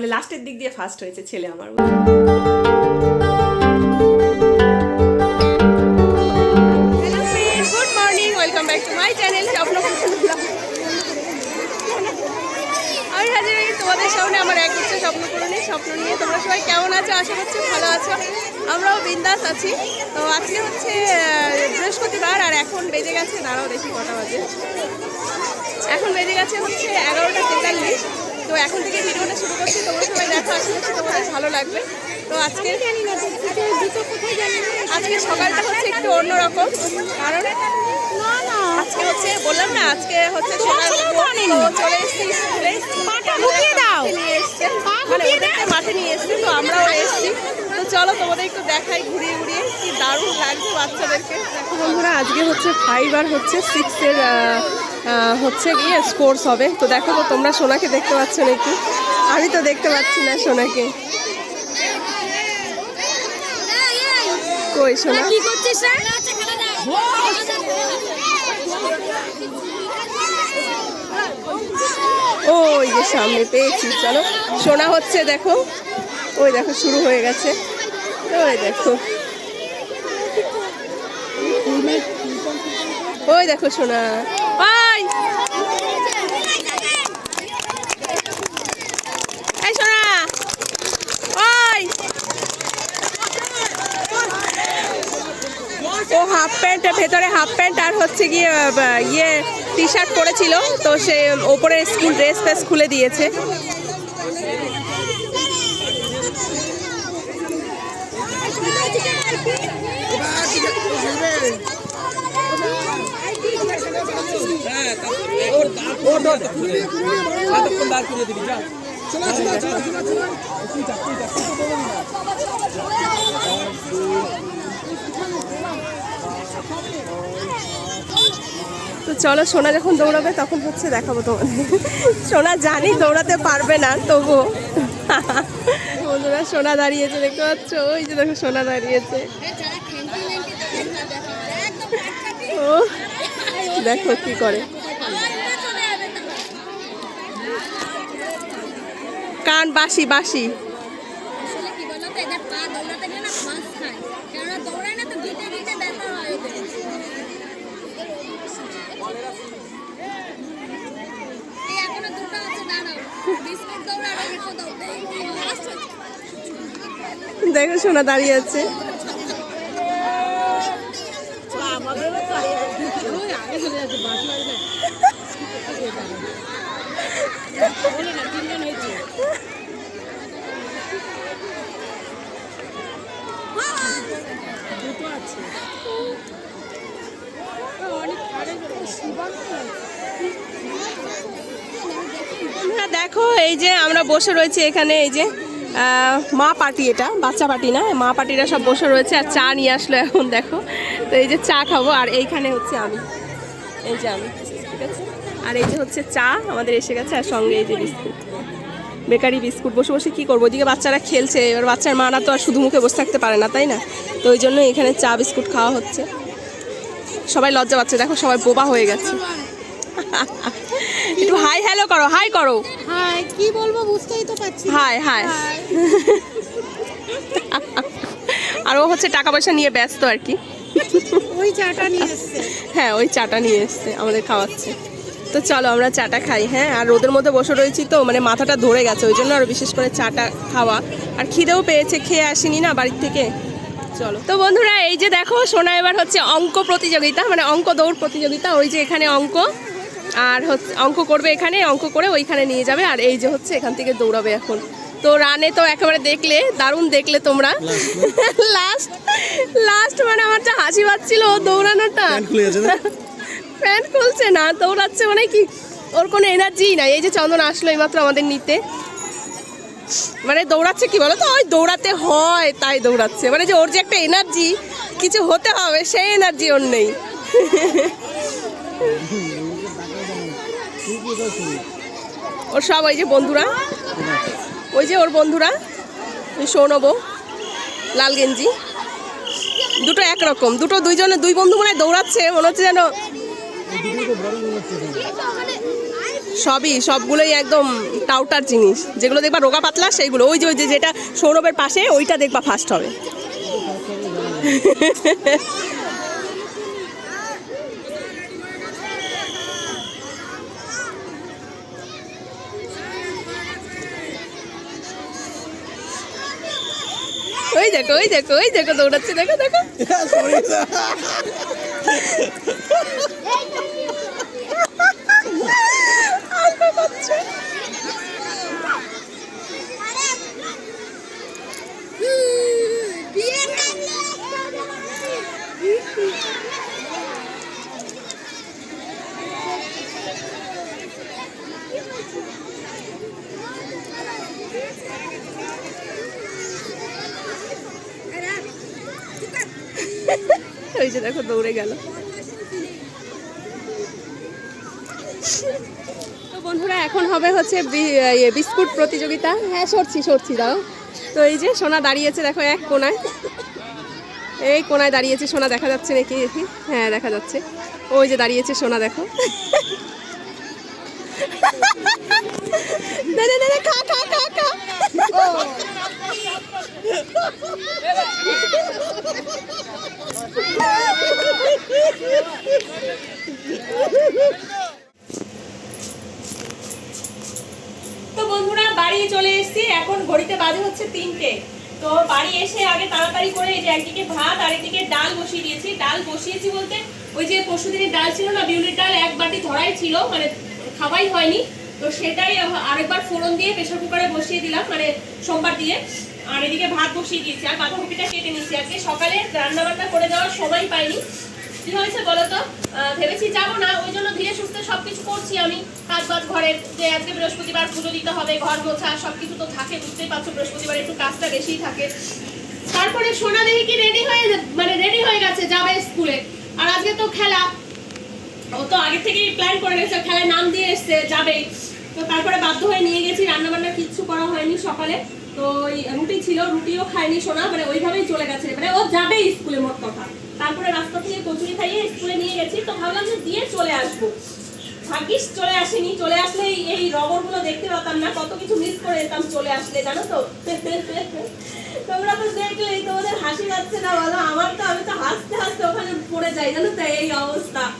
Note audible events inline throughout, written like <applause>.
মানে লাস্টের দিক দিয়ে ফার্স্ট হয়েছে ছেলে আমার good morning welcome my channel স্বপ্ন আমি তোমাদের সামনে আমার এক স্বপ্ন স্বপ্ন নিয়ে। তোমরা সবাই কেমন আছো? আশা ভালো আছো। আমরাও আছি। তো আজকে হচ্ছে বৃহস্পতিবার আর এখন বেজে গেছে, দাঁড়াও এখন বেজে গেছে হচ্ছে এগারোটা তেতাল্লিশ। তো এখন থেকে ভিডিওটা শুরু করছি। তোমরা সবাই দেখো আশা করছি তোমাদের ভালো লাগবে। তো আজকে আজকে সকালটা হচ্ছে একটু অন্যরকম কারণ আজকে হচ্ছে বললাম না আজকে হচ্ছে সকাল চলে এসেছি স্কুলে। মাঠে নিয়ে এসছে। মানে ওদেরকে মাঠে নিয়ে এসছে তো আমরাও এসেছি। তো চলো তোমাদের একটু দেখাই ঘুরিয়ে ঘুরিয়ে কি দারুণ লাগছে বাচ্চাদেরকে। দেখো বন্ধুরা আজকে হচ্ছে ফাইভ আর হচ্ছে সিক্সের হচ্ছে গিয়ে স্পোর্টস হবে। তো দেখো তো তোমরা সোনাকে দেখতে পাচ্ছ নাকি? আমি তো দেখতে পাচ্ছি না সোনাকে। কই সোনা? কি করছিস ওই যে সামনে পেয়েছি চলো। সোনা হচ্ছে দেখো। ওই দেখো শুরু হয়ে গেছে। ওই দেখো। ওই দেখো সোনা। ও হাফ প্যান্ট, ভেতরে হাফ প্যান্ট আর হচ্ছে গিয়ে ইয়ে টি শার্ট পরেছিল, তো সে ওপরে স্কুল ড্রেস ফ্রেস খুলে দিয়েছে। তো চলো, সোনা যখন দৌড়াবে, তখন হচ্ছে দেখাবো তোমাদের। সোনা জানি দৌড়াতে পারবে না, তবু। বন্ধুরা, সোনা দাঁড়িয়েছে, দেখতে পাচ্ছ? ওই যে দেখো, সোনা দাঁড়িয়েছে। ও, দেখো কি করে কান বাসি বাসি আসলে কি বলতো এদের পা দৌড়াতে গেলে না মাছ খায় কেননা দৌড়ায় না তো গিটে গিটে ব্যথা হয় ওদের এই এখনও দুটো আছে দাঁড়াও বিস্কুট দৌড়া আর বাসি বাসি দেখো শোনা দাঁড়িয়ে আছে। দেখো, এই যে আমরা বসে রয়েছি এখানে, এই যে মা পার্টি এটা, বাচ্চা পার্টি না? মা পার্টিরা সব বসে রয়েছে আর চা নিয়ে আসলো এখন, দেখো। তো এই যে চা খাব, আর এইখানে হচ্ছে আমি। এই যে আমি, ঠিক আছে? আর এই যে হচ্ছে চা, আমাদের এসে গেছে, আর সঙ্গে এই যে বিস্কুট। বেকারি বিস্কুট বসে বসে কী করব? ওদিকে বাচ্চারা খেলছে এবার বাচ্চার মারা তো আর শুধু মুখে বসে থাকতে পারে না তাই না? তো ওই জন্য এখানে চা বিস্কুট খাওয়া হচ্ছে। সবাই লজ্জা পাচ্ছে দেখো সবাই বোবা হয়ে গেছে। একটু হাই হ্যালো করো হাই করো। হাই কি বলব বুঝতেই তো পারছি হাই হাই। আর ও হচ্ছে টাকা পয়সা নিয়ে ব্যস্ত আর কি। ওই চাটা নিয়ে এসছে। হ্যাঁ ওই চাটা নিয়ে এসছে আমাদের খাওয়াচ্ছে। তো চলো আমরা চাটা খাই হ্যাঁ? আর রোদের মধ্যে বসে রয়েছি তো মানে মাথাটা ধরে গেছে ওই জন্য আরও বিশেষ করে চাটা খাওয়া। আর খিদেও পেয়েছে খেয়ে আসিনি না বাড়ির থেকে। চলো। তো বন্ধুরা এই যে দেখো সোনা এবার হচ্ছে অঙ্ক প্রতিযোগিতা মানে অঙ্ক দৌড় প্রতিযোগিতা ওই যে এখানে অঙ্ক। আর হচ্ছে অঙ্ক করবে এখানে অঙ্ক করে ওইখানে নিয়ে যাবে আর এই যে হচ্ছে এখান থেকে দৌড়াবে এখন। তো রানে তো একেবারে দেখলে দারুণ দেখলে তোমরা। লাস্ট লাস্ট মানে আমার যা হাসি পাচ্ছিল ও দৌড়ানোটা। খুলে গেছে না? প্যান্ট খুলছে না, দৌড়াচ্ছে মানে কি, ওর কোনো এনার্জি নাই। এই যে চন্দন আসলো এইমাত্র আমাদের নিতে। মানে দৌড়াচ্ছে কি বলো তো ওই দৌড়াতে হয়, তাই দৌড়াচ্ছে। মানে যে ওর যে একটা এনার্জি কিছু হতে হবে, সেই এনার্জি ওর নেই। ওর সব ওই যে বন্ধুরা, ওই যে ওর বন্ধুরা সৌনব, লাল গেঞ্জি। দুটো একরকম, দুটো দুইজনে দুই বন্ধু মনে দৌড়াচ্ছে, মনে হচ্ছে যেন সবই সবগুলোই একদম টাউটার জিনিস। যেগুলো দেখবা রোগা পাতলা সেইগুলো। ওই যে ওই যে যেটা সৌরভের পাশে ওইটা দেখবা ফার্স্ট হবে। ওই দেখো ওই দেখো ওই দেখো দৌড়াচ্ছে। দেখো দেখো <laughs> <laughs> আলপা পাচ্ছে। ওই যে দেখো দৌড়ে গেল। তো বন্ধুরা এখন হবে হচ্ছে ইয়ে, বিস্কুট প্রতিযোগিতা। হ্যাঁ সরছি সরছি দাও। তো এই যে সোনা দাঁড়িয়েছে দেখো এক কোনায়। এই কোনায় দাঁড়িয়েছে সোনা দেখা যাচ্ছে নাকি? দেখি। হ্যাঁ দেখা যাচ্ছে। ওই যে দাঁড়িয়েছে সোনা দেখো। খা খা খা খা। তো বন্ধুরা, বাড়ি চলে এসেছি। এখন ঘড়িতে বাজে হচ্ছে তিনটে। তো বাড়ি এসে আগে তাড়াতাড়ি করে এই যে একদিকে ভাত আর একদিকে ডাল বসিয়ে দিয়েছি। ডাল বসিয়েছি বলতে ওই যে পরশুদিনের ডাল ছিল না, বিউলির ডাল এক বাটি ধরাই ছিল মানে খাওয়াই হয়নি। তো সেটাই আরেকবার ফোড়ন দিয়ে প্রেশার কুকারে বসিয়ে দিলাম মানে সোমবার দিয়ে। আর এদিকে ভাত বসিয়ে দিয়েছি। আর বাঁধাকপিটা কেটে নিয়েছি আজকে। সকালে রান্না বান্না করে দেওয়ার সময় পাইনি। কি হয়েছে বলো তো? ভেবেছি যাব না। ওই জন্য ধীরে সুস্থে সবকিছু করছি আমি। কাজ বাজ ঘরের যে আজকে বৃহস্পতিবার পুজো দিতে হবে, ঘর মোছা সবকিছু তো থাকে, বুঝতেই পারছ বৃহস্পতিবার একটু কাজটা বেশিই থাকে। তারপরে সোনা দেখি কি রেডি হয়ে মানে রেডি হয়ে গেছে, যাবে স্কুলে। আর আজকে তো খেলা। ও তো আগে থেকেই প্ল্যান করে রেখেছে, খেলায় নাম দিয়ে এসছে, যাবেই। তো তারপরে বাধ্য হয়ে নিয়ে গেছি। রান্না বান্না কিচ্ছু করা হয়নি সকালে। তো ওই রুটি ছিল, রুটিও খায়নি সোনা মানে ওইভাবেই চলে গেছে। মানে ও যাবে স্কুলে মোট কথা। তারপরে রাস্তা থেকে কচুরি খাইয়ে স্কুলে নিয়ে গেছি, তো ভাবলাম যে দিয়ে চলে আসব। ভাগ্যিস চলে আসেনি, চলে আসলে এই- রবরগুলো দেখতে পেতাম না, কত কিছু মিস করে যেতাম চলে আসলে, জানো তো? <laughs> তোমরা তো দেখলেই, তোমাদের হাসি পাচ্ছে না, বলো, আমার তো, আমি তো হাসতে হাসতে ওখানে পড়ে যাই, জানো তো, এই অবস্থা।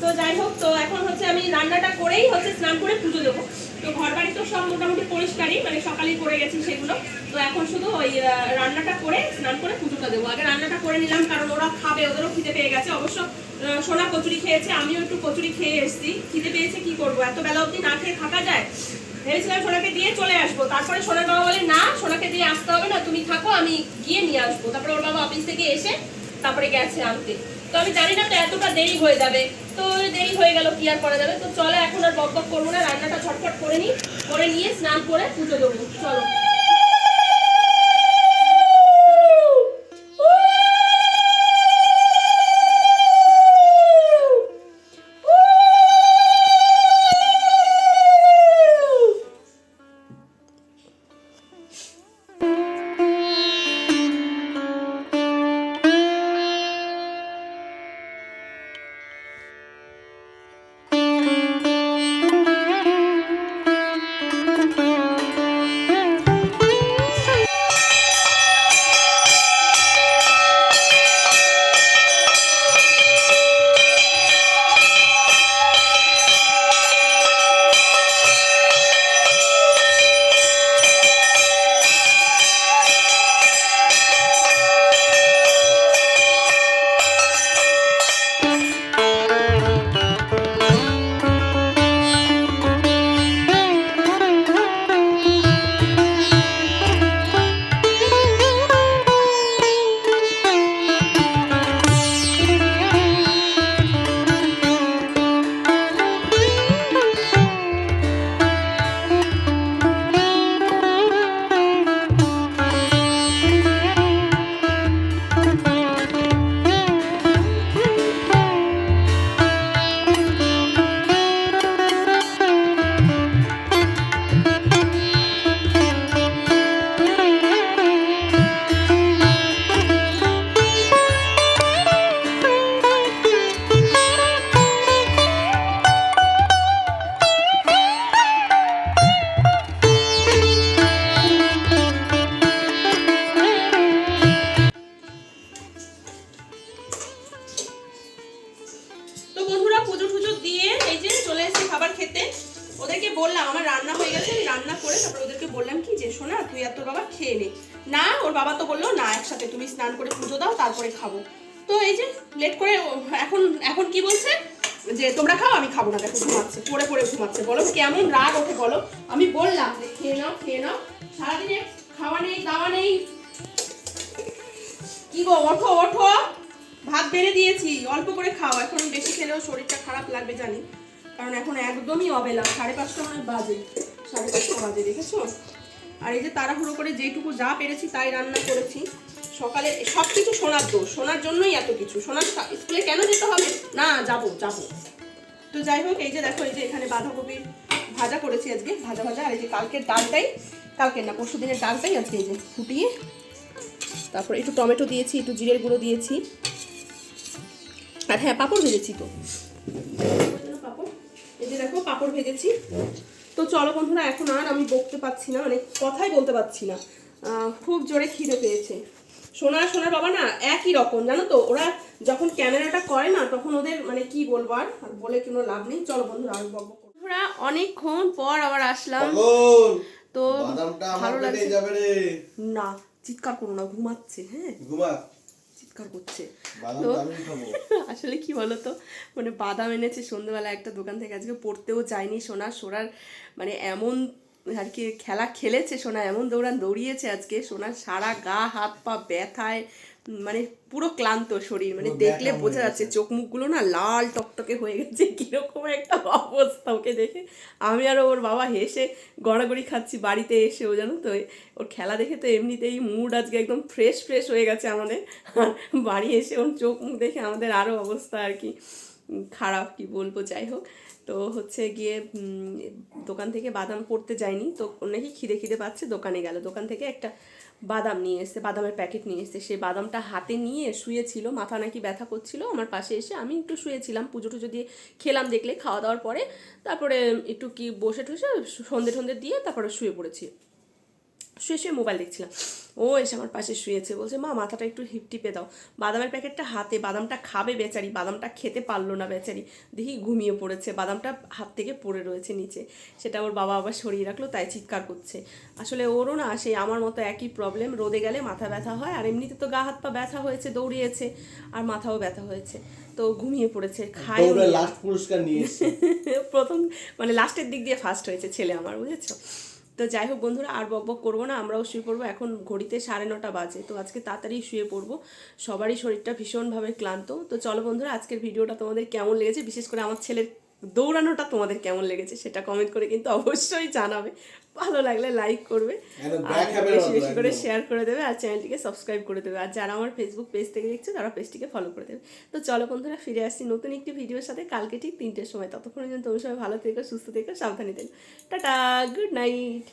তো যাই হোক, তো এখন হচ্ছে আমি রান্নাটা করেই হচ্ছে স্নান করে পুজো দেবো। তো ঘর বাড়ি তো সব মোটামুটি পরিষ্কারই মানে সকালেই করে গেছি সেগুলো। তো এখন শুধু ওই রান্নাটা করে স্নান করে পুজোটা দেবো। আগে রান্নাটা করে নিলাম, কারণ ওরা খাবে, ওদেরও খিদে পেয়ে গেছে। অবশ্য সোনা কচুরি খেয়েছে, আমিও একটু কচুরি খেয়ে এসেছি। খিদে পেয়েছে কি করব? এত বেলা অবধি না খেয়ে থাকা যায়? ভেবেছিলাম সোনাকে দিয়ে চলে আসব। তারপরে সোনার বাবা বলে, না, সোনাকে দিয়ে আসতে হবে না, তুমি থাকো, আমি গিয়ে নিয়ে আসব। তারপরে ওর বাবা অফিস থেকে এসে তারপরে গেছে আনতে। তো আমি জানি না, তো এতটা দেরি হয়ে যাবে। তো দেরি হয়ে গেল, কি আর করা যাবে? তো চলো, এখন আর বক বক করব না, রান্নাটা ছটফট করে নিই, করে নিয়ে স্নান করে পুজো দেবো। চলো। খেতে। ওদেরকে বললাম, আমার রান্না হয়ে গেছে, আমি রান্না করে তারপর ওদেরকে বললাম কি যে শোনা তুই আর তোর বাবা খেয়ে নে। না, ওর বাবা তো বলল, না, একসাথে তুমি স্নান করে পুজো দাও, তারপরে খাব। তো এই যে লেট করে এখন এখন কি বলছে? যে, তোমরা খাও, আমি খাব না, দেখো, ঘুমাচ্ছে পরে পরে ঘুমাচ্ছে। বলো, কেমন রাগ ওঠে, বলো? আমি বললাম যে, খেয়ে নাও খেয়ে নাও, সারাদিনে খাওয়া নেই, দাওয়া নেই। কি গো, ওঠো ওঠো। ভাত বেড়ে দিয়েছি, অল্প করে খাও, এখন বেশি খেলেও শরীরটা খারাপ লাগবে, জানি। কারণ এখন একদমই অবেলা, সাড়ে পাঁচটা মানে বাজে, সাড়ে পাঁচটা বাজে, দেখেছ? আর এই যে তাড়াহুড়ো করে যেটুকু যা পেরেছি তাই রান্না করেছি। সকালে সব কিছু শোনার দোষ শোনার জন্যই এত কিছু। শোনার স্কুলে কেন যেতে হবে? না, যাব যাব। তো যাই হোক, এই যে দেখো, এই যে এখানে বাঁধাকপির ভাজা করেছি আজকে, ভাজা ভাজা। আর এই যে কালকের ডালটাই, কালকের না, পরশু দিনের ডালটাই আজকে এই যে ফুটিয়ে। তারপর একটু টমেটো দিয়েছি, একটু জিরের গুঁড়ো দিয়েছি। আর হ্যাঁ পাঁপড় ভেজেছি তো। এই যে দেখো পাঁপড় ভেজেছি। তো চলো বন্ধুরা এখন আর আমি বকতে পারছি না মানে কথাই বলতে পারছি না। আহ, খুব জোরে খিদে পেয়েছে। সোনা সোনার বাবা না একই রকম জানো তো ওরা যখন ক্যামেরাটা করে না তখন ওদের মানে কি বলব আর বলে কোনো লাভ নেই। চলো বন্ধুরা আমি বন্ধুরা অনেকক্ষণ পর আবার আসলাম। তো ভালো লাগছে। না চিৎকার করো না ঘুমাচ্ছে হ্যাঁ। ঘুমা। চিৎকার করছে। তো <laughs> আসলে কি বলতো? মানে বাদাম এনেছে সন্ধ্যেবেলা একটা দোকান থেকে আজকে পড়তেও যায়নি সোনার সোনার মানে এমন আর কি খেলা খেলেছে সোনা এমন দৌড়ান দৌড়িয়েছে আজকে। সোনার সারা গা হাত পা ব্যথায় মানে পুরো ক্লান্ত শরীর মানে দেখলে বোঝা যাচ্ছে চোখ মুখগুলো না লাল টকটকে হয়ে গেছে কীরকম একটা অবস্থা ওকে দেখে। আমি আর ওর বাবা হেসে গড়াগড়ি খাচ্ছি বাড়িতে এসে ও জানো তো? ওর খেলা দেখে তো এমনিতেই মুড আজকে একদম ফ্রেশ ফ্রেশ হয়ে গেছে আমাদের। আর বাড়ি এসে ওর চোখ মুখ দেখে আমাদের আরও অবস্থা আর কি খারাপ কি বলব? যাই হোক। তো হচ্ছে গিয়ে দোকান থেকে বাদাম পড়তে যায়নি। তো নাকি খিদে খিদে পাচ্ছে, দোকানে গেল। দোকান থেকে একটা বাদাম নিয়ে এসছে, বাদামের প্যাকেট নিয়ে এসছে। সে বাদামটা হাতে নিয়ে শুয়েছিল, মাথা নাকি ব্যথা করছিল। আমার পাশে এসে আমি একটু শুয়েছিলাম, পুজো টুজো দিয়ে খেলাম দেখলে, খাওয়া দাওয়ার পরে। তারপরে একটু কি বসে ঠসে সন্ধে ঠন্ধে দিয়ে তারপরে শুয়ে পড়েছি। শুয়ে শুয়ে মোবাইল দেখছিলাম। ও এসে আমার পাশে শুয়েছে বলছে মা মাথাটা একটু হিপ টিপে দাও। বাদামের প্যাকেটটা হাতে বাদামটা খাবে বেচারি বাদামটা খেতে পারল না বেচারি। দেখি ঘুমিয়ে পড়েছে বাদামটা হাত থেকে পড়ে রয়েছে নিচে। সেটা ওর বাবা আবার সরিয়ে রাখল তাই চিৎকার করছে। আসলে ওরও না সেই আমার মতো একই প্রবলেম রোদে গেলে মাথা ব্যথা হয় আর এমনিতে তো গা হাত পা ব্যথা হয়েছে দৌড়িয়েছে আর মাথাও ব্যথা হয়েছে। তো ঘুমিয়ে পড়েছে খায় লাস্ট পুরস্কার নিয়ে <laughs> প্রথম মানে লাস্টের দিক দিয়ে ফার্স্ট হয়েছে ছেলে আমার বুঝেছ? তো যাই হোক বন্ধুরা, আর বক বক করব না, আমরাও শুয়ে পড়ব। এখন ঘড়িতে সাড়ে নটা বাজে, তো আজকে তাড়াতাড়ি শুয়ে পড়ব। সবারই শরীরটা ভীষণভাবে ক্লান্ত। তো চলো বন্ধুরা, আজকের ভিডিওটা তোমাদের কেমন লেগেছে? বিশেষ করে আমার ছেলের দৌড়ানোটা তোমাদের কেমন লেগেছে সেটা কমেন্ট করে কিন্তু অবশ্যই জানাবে। ভালো লাগলে লাইক করবে আর বেশি বেশি করে শেয়ার করে দেবে আর চ্যানেলটিকে সাবস্ক্রাইব করে দেবে। আর যারা আমার ফেসবুক পেজ থেকে দেখছে তারা পেজটিকে ফলো করে দেবে। তো চলো বন্ধুরা ফিরে আসছি নতুন একটি ভিডিওর সাথে। কালকে ঠিক তিনটের সময়। ততক্ষণ পর্যন্ত তুমি সবাই ভালো থেকো সুস্থ থেকো সাবধানে থেকো। Tata good night